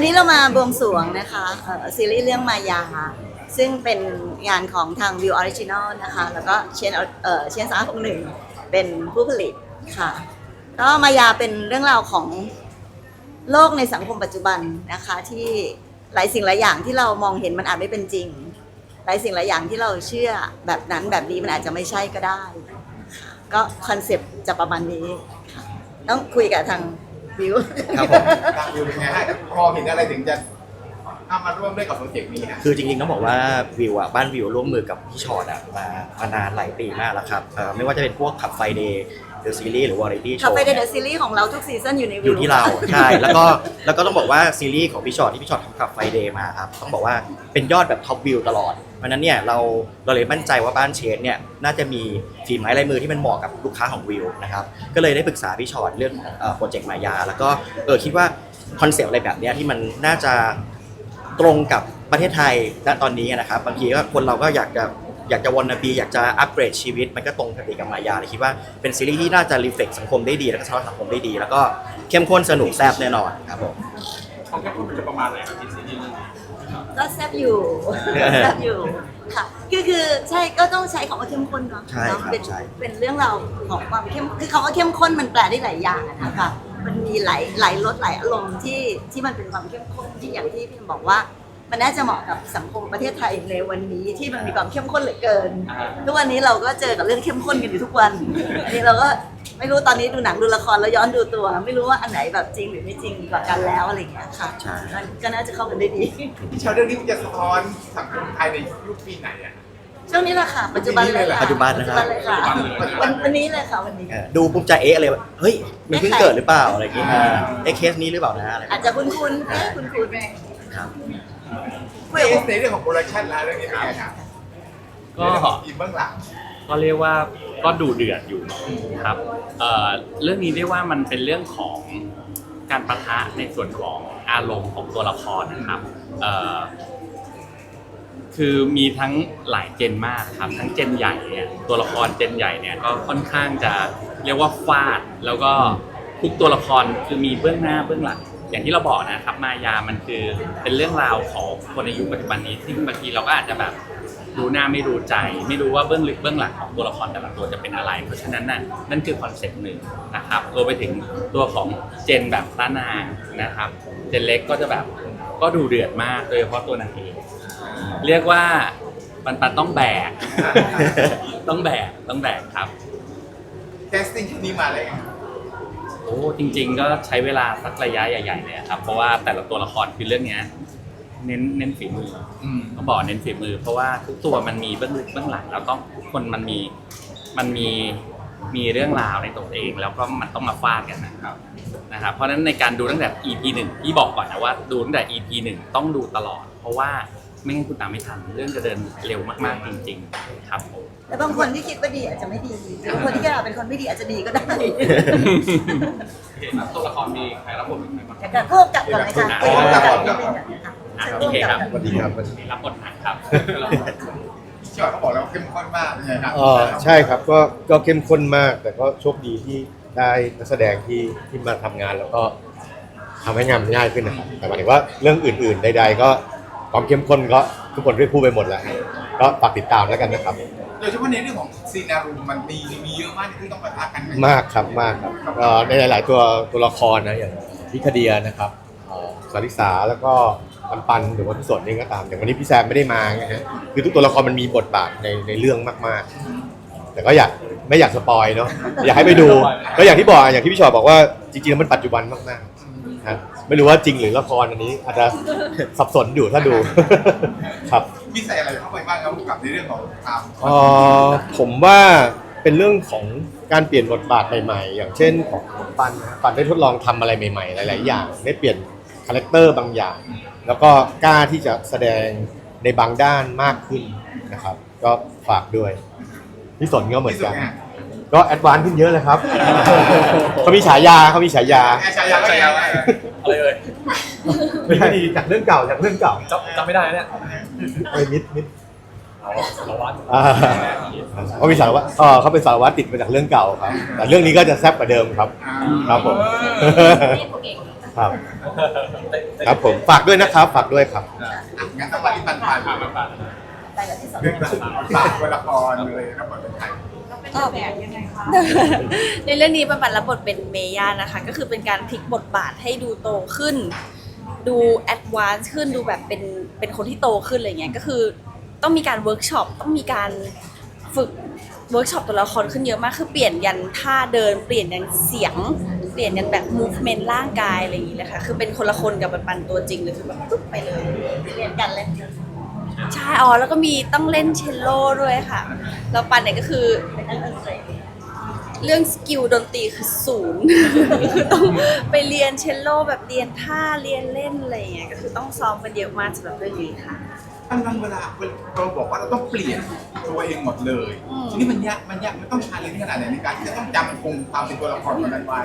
วันนี้เรามาบวงสรวงนะคะซีรีส์เรื่องมายา ซึ่งเป็นงานของทาง View Original นะคะ แล้วก็เชนเออเชนสามหกหนึ่งเป็นผู้ผลิตค่ะ ก็มายาเป็นเรื่องราวของโลกในสังคมปัจจุบันนะคะที่หลายสิ่งหลายอย่างที่เรามองเห็นมันอาจไม่เป็นจริง หลายสิ่งหลายอย่างที่เราเชื่อแบบนั้นแบบนี้มันอาจจะไม่ใช่ก็ได้ ก็คอนเซปต์จะประมาณนี้ต้องคุยกับทาง วิว ครับผมทางวิวเป็นไงฮะพอเห็นอะไรถึงจะเข้ามาร่วมด้วยกับโปรเจกต์นี้ฮะคือจริงๆต้องบอกว่าวิวอะบ้านวิวร่วมมือกับพี่ชอตอะมามานานหลายปีมากแล้วครับเอ่อไม่ว่าจะเป็นพวกขับไฟเดย์ หรือซีรีส์หรือวาไรตี้โชคาว์เฟ่เดอะซีรีส์ของเราทุกซีซั่นอยู่ในวิว อยู่ที่เรา ใช่ แล้วก็แล้วก็ต้องบอกว่าซีรีส์ของพี่ชอตที่พี่ชอตทำขับไฟเดย์มาครับ ต้องบอกว่าเป็นยอดแบบท็อปวิวตลอด เพราะฉะนั้นเนี่ยเราเราเลยมั่นใจว่าบ้านเชนเนี่ยน่าจะมีฝีไม้ลายมือที่มันเหมาะกับลูกค้าของวิวนะครับ ก็เลยได้ปรึกษาพี่ชอตเรื่องของโปรเจกต์มายา แล้วก็เออคิดว่าคอนเซปต์อะไรแบบเนี้ยที่มันน่าจะ ตรงกับประเทศไทยณตอนนี้นะครับ บางทีก็คนเราก็อยากจะ อยากจะวันนบีอยากจะอัปเกรดชีวิต มันก็ตรงกับติกับมายาเลยคิดว่าเป็นซีรีส์ที่น่าจะรีเฟล็กสังคมได้ดี แล้วก็สะท้อนสังคมได้ดี แล้วก็เข้มข้นสนุกแซ่บแน่นอนครับผมของแค่พูดมันจะประมาณไหนครับที่ซีรีส์เรื่องนี้ก็แซ่บอยู่แซ่บอยู่ค่ะคือคือใช่ก็ต้องใช้คำว่าเข้มข้นเนาะใช่ครับเนาะเป็นใช่เป็นเรื่องราวของความเข้มคือคำว่าเข้มข้นมันแปลได้หลายอย่างอะนะคะมันมีหลายหลายรสหลายอารมณ์ที่ที่มันเป็นความเข้มข้นที่อย่างที่พี่บอกว่า มันน่าจะเหมาะกับสังคมประเทศไทยในวันนี้ที่มันมีความเข้มข้นเหลือเกิน ทุกวันนี้เราก็เจอกับเรื่องเข้มข้นกันอยู่ทุกวันอันนี้เราก็ไม่รู้ตอนนี้ดูหนังดูละครแล้วย้อนดูตัว ไม่รู้ว่าอันไหนแบบจริงหรือไม่จริงกว่ากันแล้วอะไรอย่างเงี้ยค่ะใช่ มันก็น่าจะเข้ากันได้ดี พี่ชาวเรื่องนี้มันจะสะท้อนสังคมไทยในยุคปีไหนอะ ช่วงนี้แหละค่ะ ปัจจุบันเลยค่ะปัจจุบันนะครับ ปัจจุบันเลยค่ะวันวันนี้เลยค่ะวันนี้ เออดูปุ๊บจะเอ๊ะอะไรวะเฮ้ย มันเพิ่งเกิดหรือเปล่าอะไรอย่างงี้อ่า เอ๊ะเคสนี้หรือเปล่านะอะไรอาจจะคุ้นคุ้นๆเอ๊ะคุ้นคุ้นครับ ๆเอสในเรื่องของโปรดักชันแล้วเรื่องนี้เป็นไงครับก็เรื่องของทีมเบื้องหลัง ก็เรียกว่าก็ดูเดือดอยู่ครับเอ่อเรื่องนี้เรียกว่ามันเป็นเรื่องของการประทะในส่วนของอารมณ์ของตัวละครนะครับเอ่อคือมีทั้งหลายเจนมากครับ ทั้งเจนใหญ่เนี่ยตัวละครเจนใหญ่เนี่ยก็ค่อนข้างจะเรียกว่าฟาด แล้วก็ทุกตัวละครคือมีเบื้องหน้าเบื้องหลัง อย่างที่เราบอกนะครับมายามันคือเป็นเรื่องราวของคนในยุคปัจจุบันนี้ซึ่บางทีเราก็อาจจะแบบรู้หน้าไม่รู้ใจ ไม่รู้ว่าเบื้องลึกเบื้องหลังของตัวละครแต่ละตัวจะเป็นอะไร เพราะฉะนั้นน่ะนั่นคือคอนเซ็ปต์หนึ่งนะครับรวมไปถึงตัวของเจนแบบต้านางนะครับ เจนเล็กก็จะแบบก็ดูเดือดมากโดยเฉพาะตัวนางเอกเรียกว่าปันปันต้องแบก ต้องแบกต้องแบกครับ แคสติ้งชุดนี้มาเลยไง อ้จริง ๆ ก็ใช้เวลาสักระยะใหญ่ๆเลยครับ เพราะว่าแต่ละตัวละครคือเรื่องเนี้ยเน้นเน้นฝีมือ อืม ต้องบอกเน้นฝีมือ เพราะว่าทุกตัวมันมีเบื้องลึกเบื้องหลังแล้วต้องทุกคนมันมีมันมีมีเรื่องราวในตัวเอง แล้วก็มันต้องมาฟาดกันนะครับนะครับ เพราะฉะนั้นในการดูตั้งแต่ EP หนึ่งพี่บอกก่อนนะว่า ดูตั้งแต่ EP หนึ่งต้องดูตลอด เพราะว่า ไม่งั้นคุณตามไม่ทัน เรื่องจะเดินเร็วมากๆจริงๆครับผม แต่บางคนที่คิดว่าดีอาจจะไม่ดีหรือบางคนที่คิดว่าเป็นคนไม่ดีอาจจะดีก็ได้ตัวละครมีใครรับบทเป็นใครบ้าง แต่การพวกกับก่อนเลยค่ะอ๋อพวกกับก่อนนิดนึงอะค่ะอะเชิญโอเคครับพวกกัก่อนสวัสดีครับรับบทหนักครับพี่ชาวเขาบอกแล้วเข้มข้นมากเป็นไงครับเออใช่ครับก็ก็เข้มข้นมาก แต่ก็โชคดีที่ได้นักแสดงที่ที่มาทำงานแล้วก็ทำให้งานมันง่ายขึ้นนะครับแต่หมายถึงว่าเรื่องอื่น ๆ ใด ๆ ก็ ความเข้มข้นก็ทุกคนได้พูดไปหมดแล้วก็ฝากติดตามแล้วกันนะครับ โดยเฉพาะในเรื่องของซีนารูมันมีมีเยอะมากที่ต้องปะทะกันมากครับมากครับเอ่อในหลาย ๆ ตัวตัวละครนะอย่างพิคเดียนะครับเอ่อสาริสาแล้วก็ปันปันหรือว่าพี่สนเองก็ตามอย่างวันนี้พี่แซมไม่ได้มาไงฮะคือทุกตัวละครมันมีบทบาทในในเรื่องมาก ๆ แต่ก็อยากไม่อยากสปอยเนาะอยากให้ไปดู ก็อย่างที่บอกอย่างที่พี่ชอบอกว่าจริงๆแล้วมันปัจจุบันมาก ๆ ครับไม่รู้ว่าจริงหรือละครอันนี้ อาจจะสับสนอยู่ถ้าดู ครับมีใส่อะไรเข้าไปบ้างครับกับในเรื่องของความเอ่อผมว่าเป็นเรื่องของการเปลี่ยนบทบาทใหม่ๆ อย่างเช่นของปันนะปันได้ทดลองทำอะไรใหม่ๆ หลาย ๆ อย่าง ได้เปลี่ยนคาแรคเตอร์บางอย่าง แล้วก็กล้าที่จะแสดงในบางด้านมากขึ้นนะครับ ก็ฝากด้วยพี่สนก็เหมือนที่สุดกันไง ก็แอดวานซ์ขึ้นเยอะเลยครับ เขามีฉายาเขามีฉายาแอร์ชายาก็ยังไงอะไรเอ่ยไม่ใช่ดีจากเรื่องเก่าจากเรื่องเก่าจำจำไม่ได้เนี่ยไอ้มิดมิดสารวัตรอ่าเขามีสารวัตรเออเขาเป็นสารวัตรติดมาจากเรื่องเก่าครับ แต่เรื่องนี้ก็จะแซ่บกว่าเดิมครับ ครับผมคครับ ครับผม ฝากด้วยนะครับ ฝากด้วยครับอะงั้นสวัสดีปันปันไปกับที่สองเรื่องฝากตัวละครเลยรับบทเป็นใคร ก็ในเรื่องนี้ปันปันรับบทเป็นเมย่านะคะ ก็คือเป็นการพลิกบทบาทให้ดูโตขึ้น ดูแอดวานซ์ขึ้นดูแบบเป็นเป็นคนที่โตขึ้นอะไรเงี้ยก็คือต้องมีการเวิร์กช็อปต้องมีการฝึกเวิร์กช็อปตัวละครขึ้นเยอะมากคือเปลี่ยนยันท่าเดิน เปลี่ยนยันเสียง เปลี่ยนยันแบบ movement ร่างกายอะไรอย่างงี้เลยค่ะคือเป็นคนละคนกับปันปันตัวจริงเลยคือแบบปุ๊บไปเลยเรียนกันเลย ใช่อ๋อแล้วก็มีต้องเล่นเชลโล่ด้วยค่ะแล้วปันเนี่ยก็คือเป็นนักดนตรีเรื่องสกิลดนตรีคือศูนย์คือต้องไปเรียนเชลโลแบบเรียนท่าเรียนเล่นอะไรอย่างเงี้ยก็คือต้องซ้อมกันเยอะมากสำหรับเรื่องนี้ค่ะ อันนั้นเวลาเราบอกว่าเราต้องเปลี่ยนตัวเองหมดเลย อืม ทีนี้มันยากมันยากมันต้องชาเลนจ์ขนาดไหนในการที่จะต้องจำคงความเป็นตัวละครคนนั้นไว้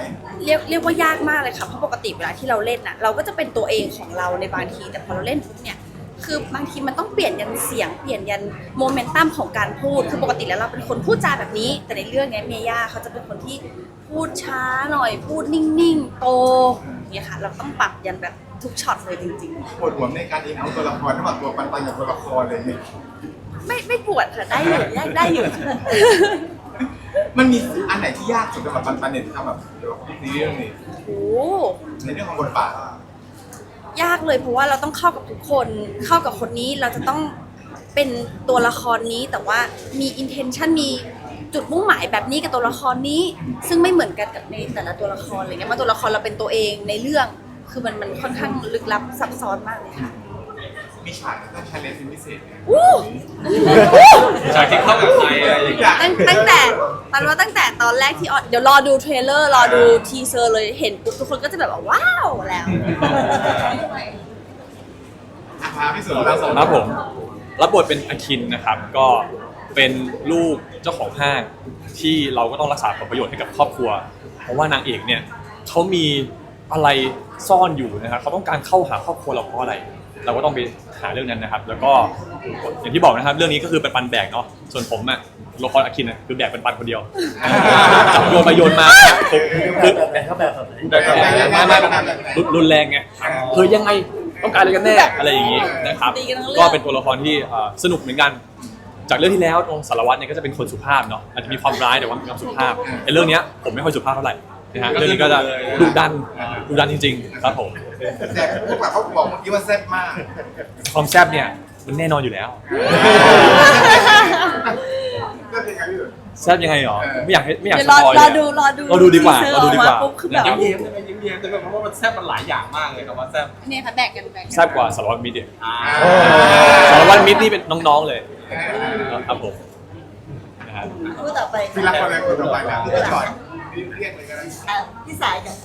เรียกเรียกว่ายากมากเลยค่ะเพราะปกติเวลาที่เราเล่นน่ะเราก็จะเป็นตัวเองของเราในบางที แต่พอเราเล่นปุ๊บเนี่ย คือบางทีมันต้องเปลี่ยนยันเสียง เปลี่ยนยันโมเมนตัมของการพูด คือปกติแล้วเราเป็นคนพูดจาแบบนี้ แต่ในเรื่องเนี้ยเมย่าเขาจะเป็นคนที่พูดช้าหน่อย พูดนิ่งๆ โตเนี่ยค่ะ เราต้องปรับยันแบบทุกช็อตเลยจริง ๆ ปวดหัวในการเองเอาตัวละครระหว่างตัวปันปันกับตัวละครเลยเนี่ยไม่ไม่ปวดค่ะได้อยู่แยกได้อยู่ มันมีอันไหนที่ยากสุดสำหรับปันปันเนี่ยที่ทำแบบในเรื่องนี้โอ้ในเรื่องของบทบาท ยากเลยเพราะว่าเราต้องเข้ากับทุกคนเข้ากับคนนี้เราจะต้องเป็นตัวละครนี้แต่ว่ามีอินเทนชันมีจุดมุ่งหมายแบบนี้กับตัวละครนี้ ซึ่งไม่เหมือนกันกับในแต่ละตัวละครอะไรเงี้ยมาตัวละครเราเป็นตัวเองในเรื่อง คือมันมันค่อนข้างลึกลับซับซ้อนมากเลยค่ะ มีฉากที่ต้องชาเลนจ์เป็นพิเศษเนี่ยอู้ฉากที่เข้ากับใครอะไรอย่างเงี้ยตั้งตั้งแต่ตอนว่าตั้งแต่ตอนแรกที่ออนเดี๋ยวรอดูเทรลเลอร์รอดูทีเซอร์เลยเห็นปุ๊บทุกคนก็จะแบบว่าว้าวแล้วอาภาพิสูจน์เราสองครับผม รับบทเป็นอาคินนะครับ ก็เป็นลูกเจ้าของห้างที่เราก็ต้องรักษาผลประโยชน์ให้กับครอบครัว เพราะว่านางเอกเนี่ยเขามีอะไรซ่อนอยู่นะครับเขาต้องการเข้าหาครอบครัวเราเพราะอะไร เราก็ต้องไปหาเรื่องนั้นนะครับ แล้วก็อย่างที่บอกนะครับ เรื่องนี้ก็คือเป็นปันแบกเนาะส่วนผมอะละครอาคินอะคือแบกเป็นปันคนเดียวจับโยนไปโยนมาคือคือแบบเขาแบบแบบแบบไม่ไม่รุนรุนแรงไงเฮ้ยยังไงต้องการอะไรกันแน่อะไรอย่างนี้นะครับ ก็เป็นตัวละครที่เอ่อสนุกเหมือนกัน จากเรื่องที่แล้วตรงสารวัตรเนี่ยก็จะเป็นคนสุภาพเนาะอาจจะมีความร้ายแต่ว่ามีความสุภาพในเรื่องเนี้ยผมไม่ค่อยสุภาพเท่าไหร่ นะฮะเรื่องนี้ก็จะดุดันดุดันจริง ๆ ครับผม แต่พวกเราเขาบอกเมื่อกี้ว่าแซ่บมากความแซ่บเนี่ยมันแน่นอนอยู่แล้วก็เป็นไงพี่สุดแซ่บยังไงหรอไม่อยากให้ไม่อยากเดี๋ยวสรอปอยเลรอยดูอะรอดูเราดูดีกว่าทีซอเราดูดีกว่า ออปุ๊บคือแบบยิ้มเยิ้มได้ไหมยิ้มเยิ้มแต่แบบเพราะว่ามันแซ่บมันหลายอย่างมากเลยครับว่าแซ่บเนี่ยค่ะแบกกันแบกกันแซ่บกว่าสารวัตรมิตรเนี่ยอ่าสารวัตรมิตรนี่เป็นน้องๆเลยครับผมนะฮะคู่ต่อไปพี่รักคนแรกคนต่อไปนะพี่ชอ ดพี่เรียกเลยก็ได้อะพี่สายกับ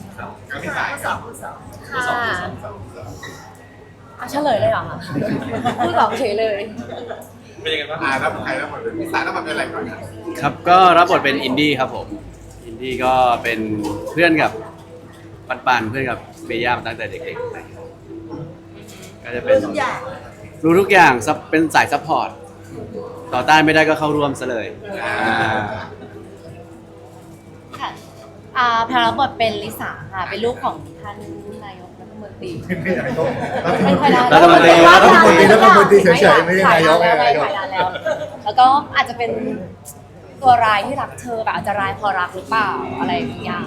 กับพี่สายคู่สองคู่สองค่ะอะเฉลยเลยเหรอคะพูดสองเฉยเลย เป็นยังไงบ้างอ่าแล้วใครแล้วหมดเลยพี่สายแล้วมันเป็นอะไรก่อนนะครับก็รับบทเป็นอินดี้ครับผม อินดี้ก็เป็นเพื่อนกับปันปันๆเพื่อนกับเมย่ามาตั้งแต่เด็กๆนะครับก็จะเป็น รู้ทุกอย่างรู้ทุกอย่างซับเป็นสายซัพพอร์ต ต่อต้านไม่ได้ก็เข้าร่วมซะเลยอ่าค่ะ อ่าแพรรับบทเป็นลิสาค่ะ เป็นลูกของท่านนายกรัฐมนตรีไม่ค่อยได้รัฐมนตรีว่ารัฐมนตรีรัฐมนตรีเฉยๆไม่ใช่นายกไม่นายกแล้วแล้วก็อาจจะเป็นตัวร้ายที่รักเธอแบบอาจจะร้ายพอรักหรือเปล่าอะไรอย่าง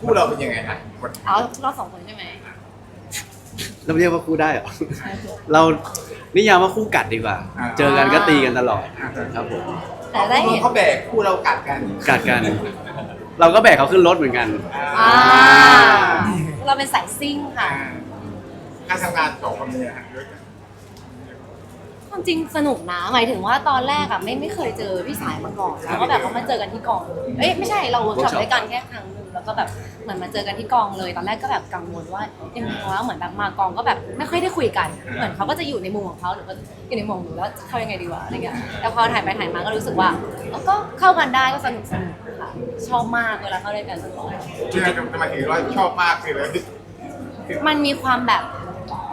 คู่เราเป็นยังไงฮะบทเอาเราสองคนใช่ไหมเราเรียกว่าคู่ได้เหรอเรานิยามว่าคู่กัดดีกว่า เจอกันก็ตีกันตลอดครับผมแต่ได้เห็นเขาแบกคู่เรากัดกันกัดกัน เราก็แบกเขาขึ้นรถเหมือนกัน อ่าเราเป็นสายซิ่งค่ะ การทำงานสองคนเนี่ยฮะด้วยกันความจริงสนุกนะหมายถึงว่าตอนแรกอะไม่ไม่เคยเจอพี่สายมาก่อนแล้วก็แบบเขามาเจอกันที่กองเอ้ยไม่ใช่เราเวิร์กช็อป workshop ด้วยกันแค่ครั้งหนึ่งแล้วก็แบบเหมือนมาเจอกันที่กองเลย ตอนแรกก็แบบกังวลว่ายังไงวะเหมือนแบบมากองก็แบบไม่ค่อยได้คุยกัน เหมือนเขาก็จะอยู่ในมุมของเขาหรือว่าอยู่ในมุมของหนูแล้วจะเข้ายังไงดีวะอะไรเงี้ยแต่พอถ่ายไปถ่ายมาก็รู้สึกว่าเออก็เข้ากันได้ก็สนุกสนุก ค่ะ ชอบมากเวลาเข้าด้วยกันสนุกที่จะมาถือว่าชอบมากเลยเลยมันมีความแบบ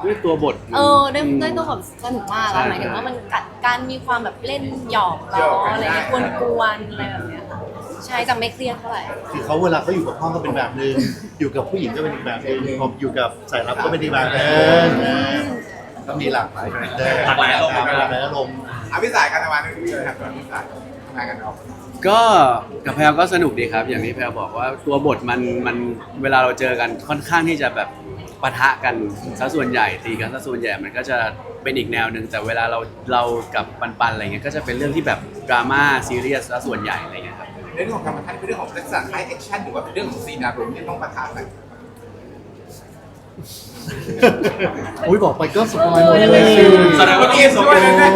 ด้วยตัวบทเออด้วยด้วยตัวแบบสนุกมากอะหมายถึงว่ามันกัดการมีความแบบเล่นหยอกล้ออะไรเงี้ยกวนๆอะไรแบบเนี้ยค่ะใช่จะไม่เครียดเท่าไหร่ คือเขาเวลาเขาอยู่กับพ่อก็เป็นแบบนึง อยู่กับผู้หญิงก็เป็นอีกแบบนึงพออยู่กับสายลับก็เป็นอีกแบบนึงก็มีหลากหลายคาแรคเตอร์หลากหลายอารมณ์หลากหลายอารมณ์ อภิสายการทำงานนี่เลยครับอภิสายทำงานกันเนาะ ก็กับแพลก็สนุกดีครับ อย่างที่แพลบอกว่าตัวบทมันมันเวลาเราเจอกันค่อนข้างที่จะแบบปะทะกันซะส่วนใหญ่ตีกันซะส่วนใหญ่มันก็จะเป็นอีกแนวหนึ่งแต่เวลาเราเรากับปันปันๆอะไรเงี้ยก็จะเป็นเรื่องที่แบบดราม่าซีเรียสซะส่วนใหญ่อะไรเงี้ยครับในเรื่องของการปะทะเป็นเรื่องของลักษณะไลฟ์แอคชั่นหรือว่าเป็นเรื่องของซีนอารมณ์ที่ต้องปะทะกันอุ้ยบอกไปก็สปอยหมดเลยแสดงว่าเกมสมบูรณ์เลยนะ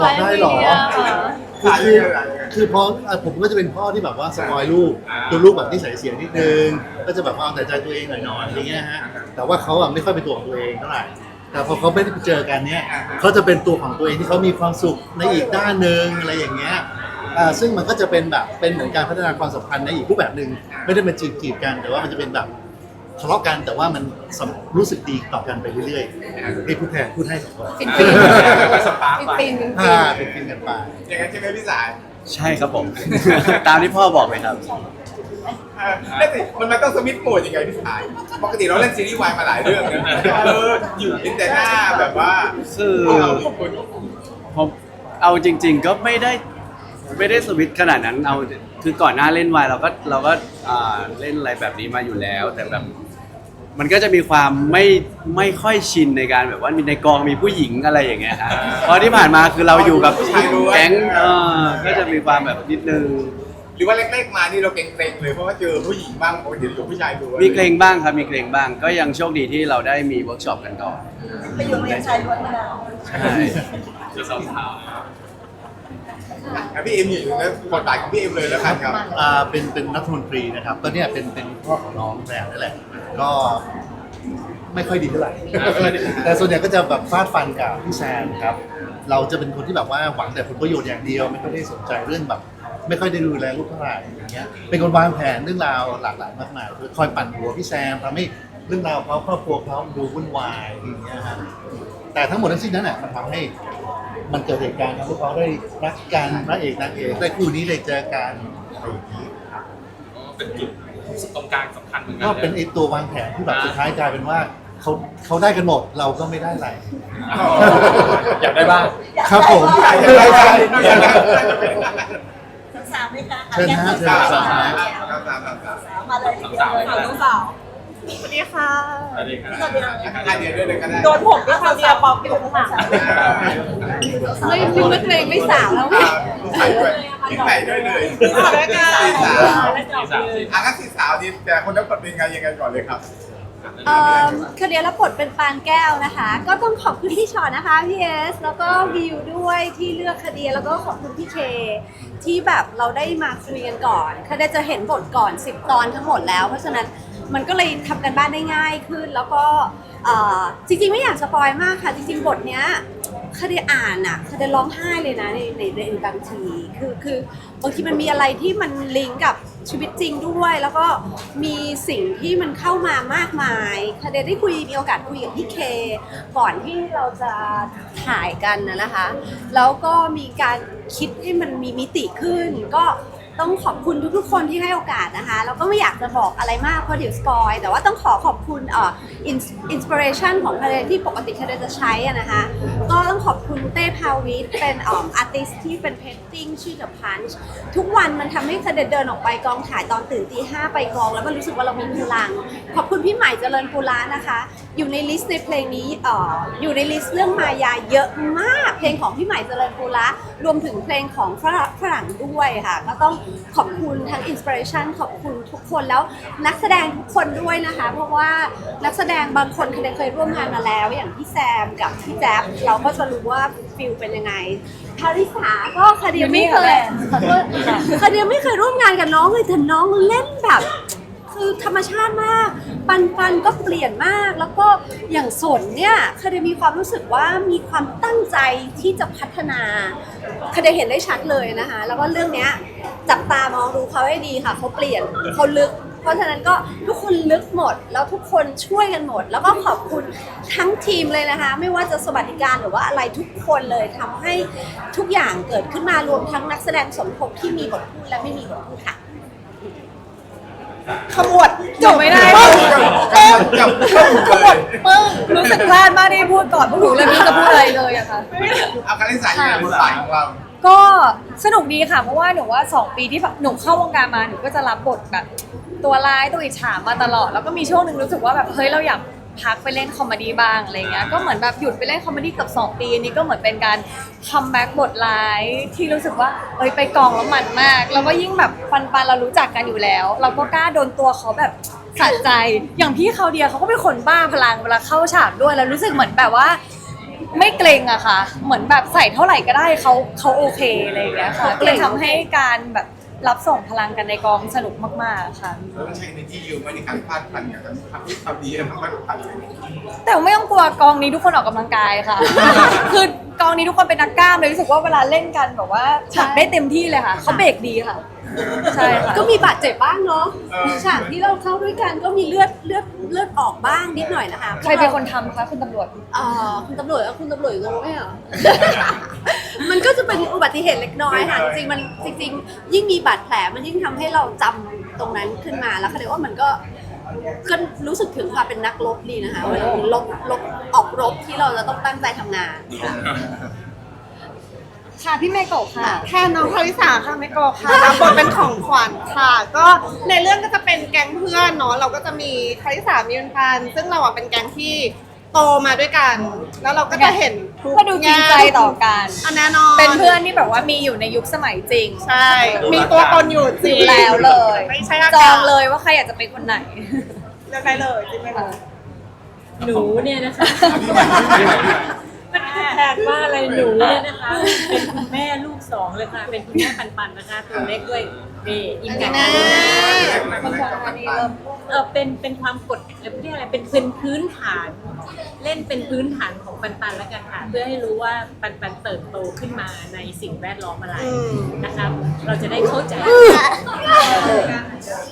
บอกได้เหรอ คือ คือคือพออะผมก็จะเป็นพ่อที่แบบว่าสปอยลูกจนลูกแบบนิสัยเสียนิดนึง ก็จะแบบว่าเอาแต่ใจตัวเองหน่อยๆอะไรเงี้ยฮะแต่ว่าเขาอะไม่ค่อยเป็นตัวของตัวเองเท่าไหร่แต่พอเขาไม่ได้ไปเจอกันเนี่ยเขาจะเป็นตัวของตัวเองที่เขามีความสุขในอีกด้านหนึ่งอะไรอย่างเงี้ยอ่าซึ่งมันก็จะเป็นแบบเป็นเหมือนการพัฒนาความสัมพันธ์ในอีกรูปแบบหนึ่งไม่ได้มาจีบจีบกัน แต่ว่ามันจะเป็นแบบทะเลาะกันแต่ว่ามันสัมรู้สึกดีต่อกันไปเรื่อยๆให้พูดแทนพูดให้สองคนฟินฟินสปาร์คไปฟินฟินอ่าเป็นฟินกันไป อย่างนั้นใช่ไหมพี่สาย ใช่ครับผม ตามที่พ่อบอกเลยครับ เออแล้วสิมันมันต้องสมิธโหมดยังไงพี่สาย ปกติเราเล่นซีรีส์วายมาหลายเรื่องนะเอออยู่เป็นแต่หน้าแบบว่าคือเราคนผมเอาจริง ๆ ก็ไม่ได้ไม่ได้สวิตช์ขนาดนั้นเอาคือก่อนหน้าเล่นวายเราก็เราก็อ่าเล่นอะไรแบบนี้มาอยู่แล้ว แต่แบบ มันก็จะมีความไม่ไม่ค่อยชินในการแบบว่ามีในกองมีผู้หญิงอะไรอย่างเงี้ยครับเพราะที่ผ่านมาคือเราอยู่กับแก๊งเออก็จะมีความแบบนิดนึง หรือว่าเล็กๆมานี่เราเก่งๆเลยเพราะว่าเจอผู้หญิงบ้างปกติอยู่ผู้ชายดูมีเกรงบ้างครับมีเกรงบ้าง ก็ยังโชคดีที่เราได้มีเวิร์กช็อปกันก่อนไปอยู่โรงเรียนชายล้วนมานานใช่อะพี่เอ็มอยู่ในบทบาทของพี่เอ็มเลยแล้วกันครับอ่าเป็นเป็นรัฐมนตรีนะครับก็เนี่ยเป็นเป็นพ่อของน้องแบรนด์นั่นแหละ ก็ไม่ค่อยดีเท่าไหร่แต่ส่วนใหญ่ก็จะแบบฟาดฟันกับพี่แซมครับ เราจะเป็นคนที่แบบว่าหวังแต่ผลประโยชน์อย่างเดียว ไม่ค่อยได้สนใจเรื่องแบบ ไม่ค่อยได้ดูแลลูกเท่าไหร่อย่างเงี้ย เป็นคนวางแผนเรื่องราวหลากหลายมากมายคือคอยปั่นหัวพี่แซมทำให้เรื่องราวเขาครอบครัวเขาดูวุ่นวายอย่างเงี้ยฮะแต่ทั้งหมดทั้งสิ้นนั้นแหละมันทำให้ มันเกิดเหตุการณ์ทำให้เขาได้รักกันพระเอกนางเอกได้คู่นี้ได้เจอกันอะไรอย่างนี้ครับเป็นจุด ตรงกลางสำคัญเหมือนกัก็เป็นไอตัววางแผนที่แบบสุดท้ายกลายเป็นว่าเขาเขาได้กันหมดเราก็ไม่ได้อะไร อยากได้บ้าง ครับผม อยากได้อยากได้อยากได้สามไหมคะเชิญนะเชิญสามนะสามสามสามสามสามสามมาเลยทีเดียวเลยลูกสาวสวัสดีค่ะสวัสดีครับสวัสดีค่ะอะเดี๋ยวเดี๋ยวเดี๋ยวก็ได้โดนผมด้วยคำเดียวปอกอยู่ข้างหลัง ไม่คิดว่าตัวเองไม่สาวแล้วไงใส่ด้วย ยิ่งใส่ด้วยเลยสาวด้วยกันสี่สาวที่สามที่อะงั้นสี่สาวนี่แต่คนนั้นกดเป็นไงยังไงก่อนเลยครับเอ่อคดีรับบทเป็นปานแก้วนะคะ ก็ต้องขอบคุณพี่ชอตนะคะพี่เอสแล้วก็วิวด้วยที่เลือกคดีแล้วก็ขอบคุณพี่เคที่แบบเราได้มาคุยกันก่อนคดีจะเห็นบทก่อน 10 ตอนทั้งหมดแล้ว เพราะฉะนั้นมันก็เลยทำกันบ้านได้ง่ายขึ้น แล้วก็เอ่อจริงๆไม่อยากสปอยมากค่ะ จริงๆบทเนี้ย คดีอ่านอะคดีร้องไห้เลยนะในในในบางทีคือคือบางทีมันมีอะไรที่มันลิงก์กับชีวิตจริงด้วย แล้วก็มีสิ่งที่มันเข้ามามากมายคดีได้คุยมีโอกาสคุยกับพี่เค ก่อนที่เราจะถ่ายกันนะนะคะ แล้วก็มีการคิดให้มันมีมิติขึ้น ก็ต้องขอบคุณทุกๆ คนที่ให้โอกาสนะคะแล้วก็ไม่อยากจะบอกอะไรมากเพราะเดี๋ยวสปอยแต่ว่าต้องขอขอบคุณเอ่ออินสปิเรชันของคาเดที่ปกติคาเดจะใช้นะคะก็ต้องขอบคุณเต้พาวิทเป็นอ่ออาร์ติสที่เป็นเพนติ้งชื่อ The Punch ทุกวันมันทำให้คาเดเดินออกไปกองถ่ายตอนตื่นตีห้าไปกอง แล้วมันรู้สึกว่าเรามีพลัง ขอบคุณพี่ใหม่เจริญปุระนะคะ อยู่ในลิสต์ในเพลงนี้เอ่ออยู่ในลิสต์เรื่องมายาเยอะมาก เพลงของพี่ใหม่เจริญปุระรวมถึงเพลงของฝรั่งฝรั่งด้วยค่ะ ก็ต้องขอบคุณทั้งอินสปิเรชันขอบคุณทุกคนแล้วนักแสดงทุกคนด้วยนะคะ เพราะว่านักแสดงบางคนเคยเคยร่วมงานมาแล้ว อย่างพี่แซมกับพี่แจ๊บเราก็จะรู้ว่าฟิลเป็นยังไงพาริสาก็คดีไม่เคยขอโทษคดีไม่เคยร่วมงานกับน้องเลยแต่น้องเล่นแบบ คือธรรมชาติมาก ปันปันก็เปลี่ยนมาก แล้วก็อย่างสนเนี่ยคาเดมีความรู้สึกว่ามีความตั้งใจที่จะพัฒนาคาเดเห็นได้ชัดเลยนะคะ แล้วก็เรื่องเนี้ยจับตามองดูเขาให้ดีค่ะเขาเปลี่ยนเขาลึก เพราะฉะนั้นก็ทุกคนลึกหมด แล้วทุกคนช่วยกันหมด แล้วก็ขอบคุณทั้งทีมเลยนะคะ ไม่ว่าจะสวัสดิการหรือว่าอะไรทุกคนเลยทำให้ทุกอย่างเกิดขึ้นมารวมทั้งนักแสดงสมทบที่มีบทพูดและไม่มีบทพูดค่ะ ขมวดจบไม่ได้กับกับกับขมวดปึ้งรู้สึกพลาดมากที่พูดก่อนพูดถูกเลยไม่รู้จะพูดอะไรเลยอะค่ะ เอาการเล่นสายยังไงบนสายของเรา ก็สนุกดีค่ะเพราะว่าหนูว่า 2 ปีที่หนูเข้าวงการมาหนูก็จะรับบทแบบ ตัวร้ายตัวอิจฉามาตลอด แล้วก็มีช่วงหนึ่งรู้สึกว่าแบบเฮ้ยเราอยากพักไปเล่นคอมเมดี้บ้างอะไรเงี้ยก็เหมือนแบบหยุดไปเล่นคอมเมดี้เกับ 2 ปีอันนี้ก็เหมือนเป็นการคัมแบ็กบทร้ายที่รู้สึกว่าเอ้ยไปกองแล้วมันมาก แล้วก็ยิ่งแบบปันปันเรารู้จักกันอยู่แล้ว เราก็กล้าโดนตัวเขาแบบสะใจอย่างพี่เขาเดียเขาก็เป็นคนบ้าพลังเวลาเข้าฉากด้วยแล้วรู้สึกเหมือนแบบว่า ไม่เกรงอะค่ะ เหมือนแบบใส่เท่าไหร่ก็ได้เขาเขาโอเคอะไรอย่างเงี้ยค่ะ ก็เลยทำให้การแบบรับส่งพลังกันในกองสนุกมากๆค่ะ แล้วมันใช้ energy เยอะมากในการพาดพันกับการทำที่ทำดีมากพาดพันแต่ไม่ต้องกลัวกองนี้ทุกคนออกกำลังกายค่ะ คือกองนี้ทุกคนเป็นนักกล้ามเลยรู้สึกว่าเวลาเล่นกันแบบว่าฉากได้เต็มที่เลยค่ะเขาเบรกดีค่ะ ใช่ค่ะก็มีบาดเจ็บบ้างเนาะฉากที่เราเข้าด้วยกันก็มีเลือดเลือดเลือดออกบ้างนิดหน่อยนะคะใครเป็นคนทำคะคุณตำรวจเอ่อคุณตำรวจเอาคุณตำรวจรู้ไหมเหรอ มันก็จะเป็นอุบัติเหตุเล็กน้อยค่ะจริงๆมันจริงๆยิ่งมีบาดแผลมันยิ่งทำให้เราจำตรงนั้นขึ้นมาแล้วเขาเรียกว่ามันก็ก็รู้สึกถึงความเป็นนักรบดีนะคะเวลาลบลบออกรบที่เราจะต้องตั้งใจทำงานค่ะ ค่ะพี่เมโกะค่ะแทนน้องคาริสาค่ะไม่โกะค่ะรับบทเป็นของขวัญค่ะ ก็ในเรื่องก็จะเป็นแก๊งเพื่อนเนาะเราก็จะมีคาริสามีนพันธ์ซึ่งเราอะเป็นแก๊งที่โตมาด้วยกัน แล้วเราก็จะเห็นทุก็ดูจริงใจต่อกัน อันแน่นอนเป็นเพื่อนที่แบบว่ามีอยู่ในยุคสมัยจริงใช่ มีตัวตนอยู่จริงแล้วเลยไม่ใช่อาจกาอศงเลยว่าใครอยากจะเป็นคนไหนเลือกได้เลยจริงไหมคะหนูเนี่ยนะคะ แทนว่าอะไรหนูเนี่ยนะคะ เป็นคุณแม่ลูกสองเลยค่ะ เป็นคุณแม่ปันๆนะคะตัวเล็กด้วยเบอิมกันเออเป็นเป็นความกดเอ่อเรียกอะไรเป็นเป็นพื้นฐาน เล่นเป็นพื้นฐานของปันๆแล้วกันค่ะ เพื่อให้รู้ว่าปันๆเติบโตขึ้นมาในสิ่งแวดล้อมอะไรนะครับเราจะได้เข้าใจ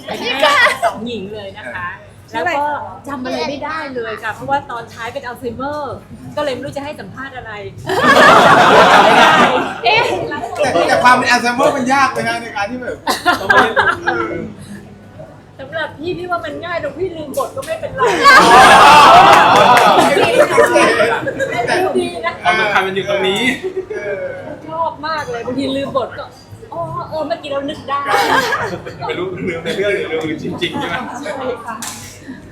เป็นแม่สองหญิงเลยนะคะ แล้วก็จำอะไรไม่ได้เลยค่ะ เพราะว่าตอนท้ายเป็นอัลไซเมอร์ ก็เลยไม่รู้จะให้สัมภาษณ์อะไรไม่ได้เอ๊ะแต่แต่ความเป็นอัลไซเมอร์มันยากเลยนะในการที่แบบต้องมาเล่นเออสำหรับพี่พี่ว่ามันง่ายตรงพี่ลืมบทก็ไม่เป็นไรดีนะ ความสำคัญมันอยู่ตรงนี้ชอบมากเลยบางทีลืมบทก็อ๋อเออเมื่อกี้เรานึกได้ ไม่รู้เรื่องในเรื่องหรือเรื่องจริงๆใช่ไหม ใช่ค่ะ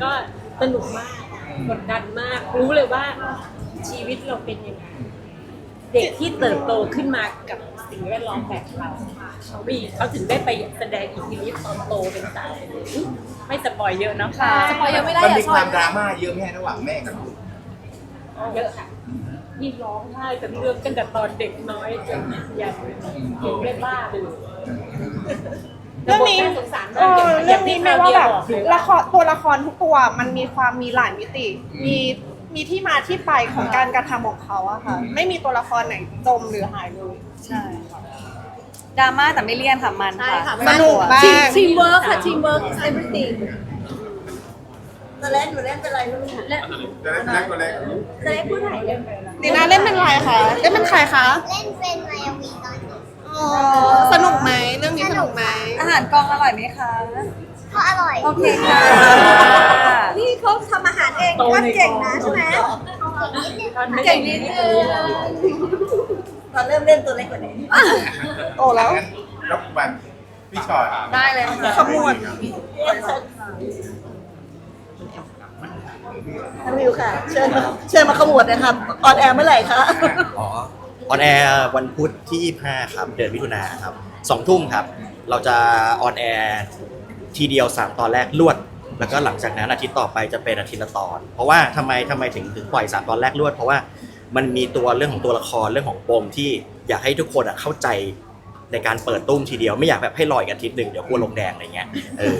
ก็สนุกมากกดดันมาก รู้เลยว่าชีวิตเราเป็นยังไงเด็กที่เติบโตขึ้นมากับสิ่งแวดล้อมแบบเราเขาบีเขาถึงได้ไปแสดงอิทธิฤทธิ์ตอนโตเป็นสาวไม่สปอยเยอะเนอะค่ะสปอยยังไม่ได้มันอะมีซคอวายมดราม่าเยอะแม่ระหว่างแม่กับลูกเยอะค่ะพี่ร้องไห้กับเรื่องตั้งแต่ตอนเด็กน้อยจนยันถึงได้บ้าไปเลย เรื่องนี้แต่บทาสงสารเอมากอเรื่องนี้ไม่ว่าแบบเลยละครตัวละครทุกตัวมันมีความมีหลายมิติ มีมีที่มาที่ไปของการกระทำของเขาอะค่ะ ไม่มีตัวละครไหนจมหรือหายเลย ใช่ดราม่าแต่ไม่เลี่ยนค่ะมันใช่ค่ะสนุกมาก ทีมเวิร์คค่ะทีมเวิร์ค everything ตอนแรกหนูเล่นเป็นอะไรลูกและจะได้แรกก็แรก จะได้พูดไหนเรื่องดีน่าเล่นเป็นอะไรคะ เล่นเป็นใครคะ เล่นเป็นมายาวีตอนเด็กอ๋อ สนุกไหมเรื่องนี้สนุกไหมอาหารกองอร่อยไหมคะเพราะอร่อย โอเคค่ะ นี่เขาทำอาหารเองก็เก่งนะใช่ไหมเก่งนิดนึงตอนเริ่มเล่นตัวเล็กกว่านี้โตแล้วรบกวนพี่ชอยได้เลยค่ะขมวดท่านวิวค่ะ เชิญมาเชิญมาขมวดนะครับออนแอร์เมื่อไหร่คะ อ๋อ ออนแอร์วันพุธที่ 25 ครับ เดือนมิถุนาครับสองทุ่มครับ เราจะออนแอร์ทีเดียว 3 ตอนแรกรวด แล้วก็หลังจากนั้นอาทิตย์ต่อไปจะเป็นอาทิตย์ละตอน เพราะว่าทำไมทำไมถึงถึงปล่อย 3 ตอนแรกรวด เพราะว่ามันมีตัวเรื่องของตัวละครเรื่องของปมที่อยากให้ทุกคนอะเข้าใจในการเปิดตุ้มทีเดียวไม่อยากแบบให้ลอยกันอาทิตย์หนึ่งเดี๋ยวกลัวลงแดงอะไรเงี้ยเออ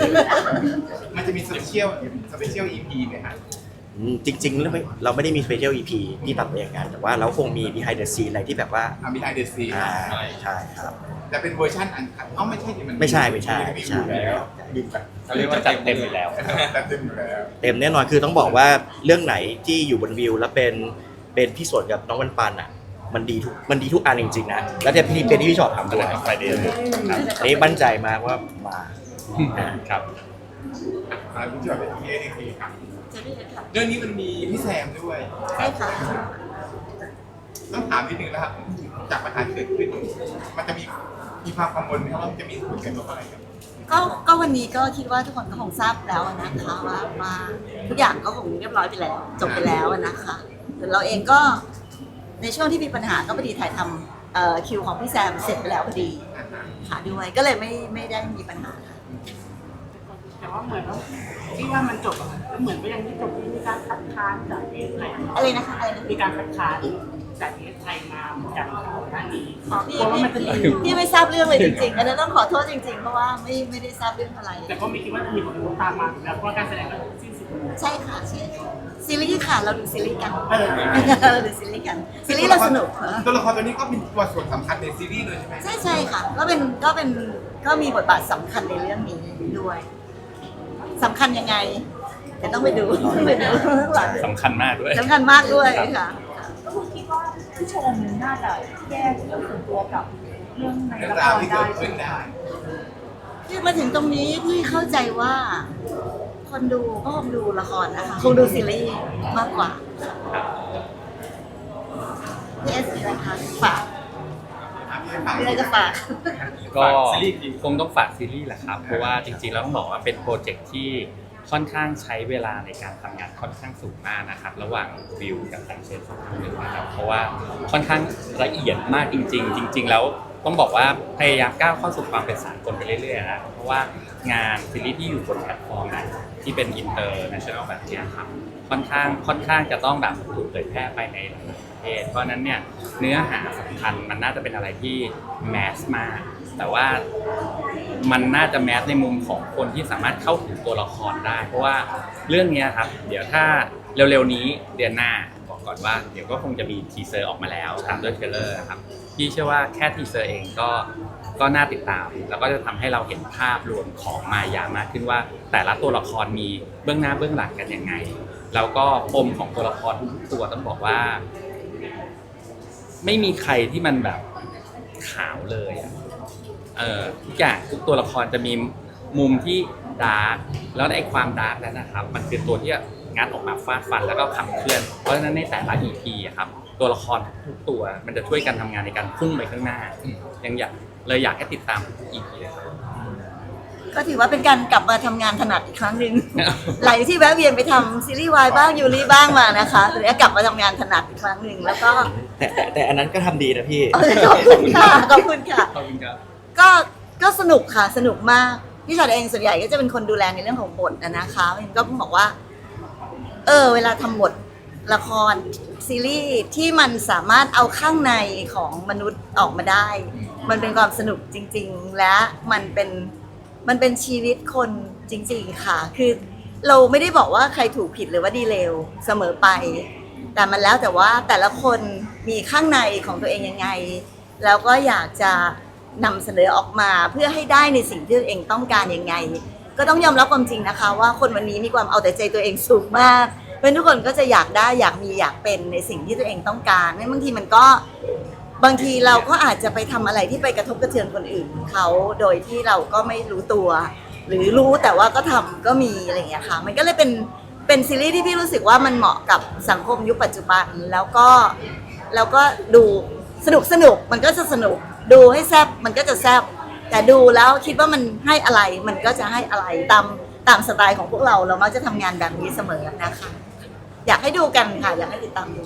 มันจะมีสเปเชียลสเปเชียลอีพีไหมฮะ อืมจริงๆแล้วไม่เราไม่ได้มี special EP ที่ตัดเองกันแต่ว่าเราคงมี behind the scene อะไรที่แบบว่าอามีไฮเดซีอ่าใช่ครับ แต่เป็นเวอร์ชันอันคัดเอ้าไม่ใช่ดิมันไม่ใช่ไม่ใช่ไม่ใช่อยู่แล้วดูกันเขาเรียกว่าจัดเต็มอยู่แล้ว จัดเต็มอยู่แล้วเต็มแน่นอนคือต้องบอกว่าเรื่องไหนที่อยู่บนวิว แล้วเป็นเป็นพี่สนกับน้องวันปันอะ มันดีทุกมันดีทุกอันจริงๆนะแล้วแต่พี่เป็นที่พี่ชอตทำด้วยไฟเดย์ครับอันนี้มั่นใจมากว่ามาอ่าครับ อ่าพี่ชอตเป็นเอทีครับเรื่องนี้มันมีพี่แซมด้วยใช่ค่ะต้องถามนิดนึงนะครับ จากปัญหาที่เกิดขึ้น มันจะมีมีความกังวลไหมครับว่ามันจะมีผลกระทบอะไรกับก็ก็วันนี้ก็คิดว่าทุกคนก็คงทราบแล้วนะคะว่าว่าทุกอย่างก็คงเรียบร้อยไปแล้ว จบไปแล้วนะคะส่วนเราเองก็ในช่วงที่มีปัญหาก็พอดีถ่ายทำเอ่อคิวของพี่แซมเสร็จไปแล้วพอดีค่ะด้วยก็เลยไม่ไม่ได้มีปัญหาค่ะแต่ ว่าเหมือนว่าที่ว่ามันจบอะค่ะก็เหมือนว่ายังไม่จบที่มีการคัดค้านจากเอสไทยอะไรนะคะอะไรนะมีการคัดค้านจากเอสไทยมาจากก่อนหน้านี้อ๋อพี่กลัวว่าพี่มันจะมีพี่ไม่ทราบเรื่องเลยจริงๆอันนั้นต้องขอโทษจริงๆ เพราะว่าไม่ไม่ได้ทราบเรื่องอะไร แต่ก็ไม่คิดว่าจะมีผลกระทบตามมาแล้วเพราะว่าการแสดงก็สิ้นสุดใช่ค่ะใช่ค่ะซีรีส์ค่ะเราดูซีรีส์กันเออเราดูซีรีส์กันซีรีส์เราสนุกค่ะตัวละครตัวนี้ก็เป็นตัวส่วนสำคัญในซีรีส์เลยใช่ไหม ใช่ใช่ค่ะ ก็เป็นก็เป็นก็มีบทบาทสำคัญในเรื่องนี้ด้วย สำคัญยังไงเดี๋ยวต้องไปดูต้องไปดูข้างหลังสำคัญมากด้วย สำคัญมากด้วยค่ะ ก็คือคิดว่าผู้ชมน่าจะแยกเรื่องส่วนตัวกับเรื่องในเรื่องละราวครที่ได้เกิดขึ้นได้ที่มาถึงตรงนี้พี่เข้าใจว่า คนดูก็คงดูละครนะคะคงดูซีรีส์มากกว่าพีเอสมีอะไรคะฝาก มีอะไรจะฝาก ก็คงต้องฝากซีรีส์แหละครับ เพราะว่าจริงๆแล้วต้องบอกว่าเป็นโปรเจกต์ที่ค่อนข้างใช้เวลาในการทำงานค่อนข้างสูงมากนะครับ ระหว่างวิวกับทางเชนสองคนหนึ่งนะครับเพราะว่าค่อนข้างละเอียดมากจริง ๆ จริง ๆ แล้วต้องบอกว่าพยายามก้าวเข้าสู่ความเป็นสากลไปเรื่อยๆนะเพราะว่างานซีรีส์ที่อยู่บนแพลตฟอร์มนะที่เป็นอินเตอร์เนชั่นแนลแบบเนี้ยครับ ค่อนข้างค่อนข้างจะต้องแบบถูกเผยแพร่ไปในหลายประเทศเพราะฉะนั้นเนี่ยเนื้อหาสำคัญมันน่าจะเป็นอะไรที่แมสมาก แต่ว่ามันน่าจะแมสในมุมของคนที่สามารถเข้าถึงตัวละครได้ เพราะว่าเรื่องเนี้ยครับ เดี๋ยวถ้าเร็วๆนี้เดือนหน้าบอกก่อนว่า เดี๋ยวก็คงจะมีทีเซอร์ออกมาแล้วตามด้วยเทรลเลอร์นะครับพี่เชื่อว่าแค่ทีเซอร์เองก็ก็น่าติดตาม แล้วก็จะทำให้เราเห็นภาพรวมของมายามากขึ้นว่า แต่ละตัวละครมีเบื้องหน้าเบื้องหลังกันยังไง แล้วก็ปมของตัวละครทุกตัวต้องบอกว่า ไม่มีใครที่มันแบบขาวเลยอะเออทุกอย่างทุกตัวละครจะมีมุมที่ดาร์กแล้วในความดาร์กนั้นนะครับ มันคือตัวที่งัดออกมาฟาดฟันแล้วก็ขับเคลื่อน เพราะฉะนั้นในแต่ละ EP อะครับ ตัวละครทุกตัวมันจะช่วยกันทำงานในการพุ่งไปข้างหน้า ยังอยากเลยอยากให้ติดตามทุก EP เลยครับ ก็ถือว่าเป็นการกลับมาทำงานถนัดอีกครั้งหนึ่ง หลังจากที่แวะเวียนไปทำซีรีส์วายบ้างยูริบ้างมานะคะถึงจะกลับมาทำงานถนัดอีกครั้งหนึ่งแล้วก็แต่แต่แต่อันนั้นก็ทำดีนะพี่ขอบคุณค่ะขอบคุณค่ะ ขอบคุณครับ ก็ก็สนุกค่ะสนุกมากพี่ชอตเองส่วนใหญ่ก็จะเป็นคนดูแลในเรื่องของบทนะนะคะเองก็บอกว่า เออ เวลาทำบทละครซีรีส์ที่มันสามารถเอาข้างในของมนุษย์ออกมาได้ มันเป็นความสนุกจริง ๆ และมันเป็น มันเป็นชีวิตคนจริงๆค่ะ คือเราไม่ได้บอกว่าใครถูกผิดหรือว่าดีเลวเสมอไป แต่มันแล้วแต่ว่าแต่ละคนมีข้างในของตัวเองยังไง แล้วก็อยากจะนำเสนอออกมาเพื่อให้ได้ในสิ่งที่ตัวเองต้องการยังไง ก็ต้องยอมรับความจริงนะคะ ว่าคนวันนี้มีความเอาแต่ใจตัวเองสูงมากเพราะฉะนั้นทุกคนก็จะอยากได้อยากมีอยากเป็นในสิ่งที่ตัวเองต้องการนั่นบางทีมันก็ บางทีเราก็อาจจะไปทำอะไรที่ไปกระทบกระเทือนคนอื่นเขาโดยที่เราก็ไม่รู้ตัว หรือรู้แต่ว่าก็ทำก็มีอะไรอย่างเงี้ยค่ะ มันก็เลยเป็นเป็นซีรีส์ที่พี่รู้สึกว่ามันเหมาะกับสังคมยุคปัจจุบันแล้วก็แล้วก็ดูสนุกสนุกมันก็จะสนุกดูให้แซบมันก็จะแซบแต่ดูแล้วคิดว่ามันให้อะไรมันก็จะให้อะไรตามตามสไตล์ของพวกเราเรามักจะทำงานแบบนี้เสมอนะคะ อยากให้ดูกันค่ะ อยากให้ติดตามดู